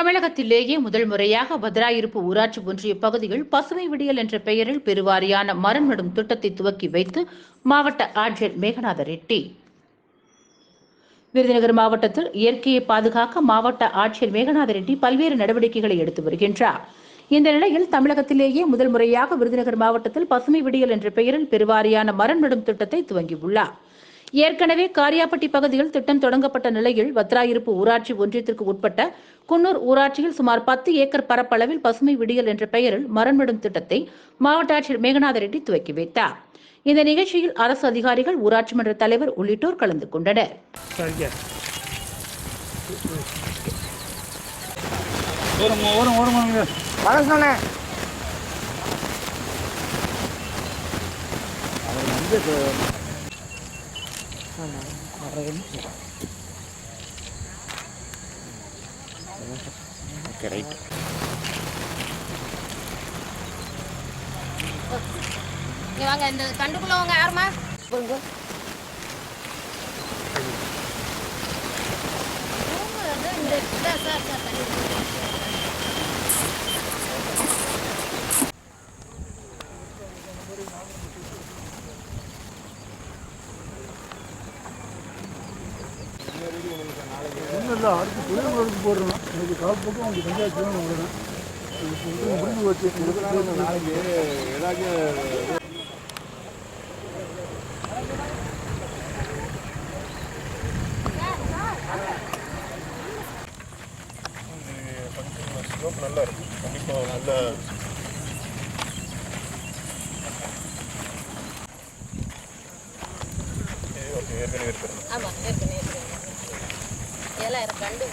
தமிழகத்திலேயே முதல் முறையாக பத்ராயிருப்பு ஊராட்சி ஒன்றிய பகுதியில் பசுமை விடியல் என்ற பெயரில் பெருவாரியான மரம் நடும் திட்டத்தை துவக்கி வைத்து மாவட்ட ஆட்சியர் மேகநாத ரெட்டி. விருதுநகர் மாவட்டத்தில் இயற்கையை பாதுகாக்க மாவட்ட ஆட்சியர் மேகநாத ரெட்டி பல்வேறு நடவடிக்கைகளை எடுத்து வருகின்றார். இந்த நிலையில் தமிழகத்திலேயே முதல் முறையாக விருதுநகர் மாவட்டத்தில் பசுமை விடியல் என்ற பெயரில் பெருவாரியான மரம் நடும் திட்டத்தை துவங்கியுள்ளார். ஏற்கனவே காரியாப்பட்டி பகுதியில் திட்டம் தொடங்கப்பட்ட நிலையில் வத்ராயிருப்பு ஊராட்சி ஒன்றியத்திற்கு உட்பட்ட குன்னூர் ஊராட்சியில் சுமார் பத்து ஏக்கர் பரப்பளவில் பசுமை விடியல் என்ற பெயரில் மரம் நடும் திட்டத்தை மாவட்ட ஆட்சியர் மேகநாத ரெட்டி துவக்கி வைத்தார். இந்த நிகழ்ச்சியில் அரசு அதிகாரிகள் ஊராட்சி மன்ற தலைவர் உள்ளிட்டோர் கலந்து கொண்டனர். சரிங்க வணக்கம். ஓகே ரைட் வாங்க இந்த கண்டுக்குள்ள வாங்க யாருமா இந்த சார் சார் சார் தண்ணி ஒன்றும் இல்லை அடுத்து தொழில்நுட்பத்துக்கு போடுறோம். இன்னைக்கு கால் பக்கம் அவங்க பஞ்சாயத்து தான் விடுறேன் முடிஞ்சு வச்சு நாளைக்கு ஏதாச்சும் நல்லா இருக்கும் கண்டிப்பாக நல்ல ஏற்கனவே இருக்கிறேன் ஆமா ஏற்கனவே கண்டு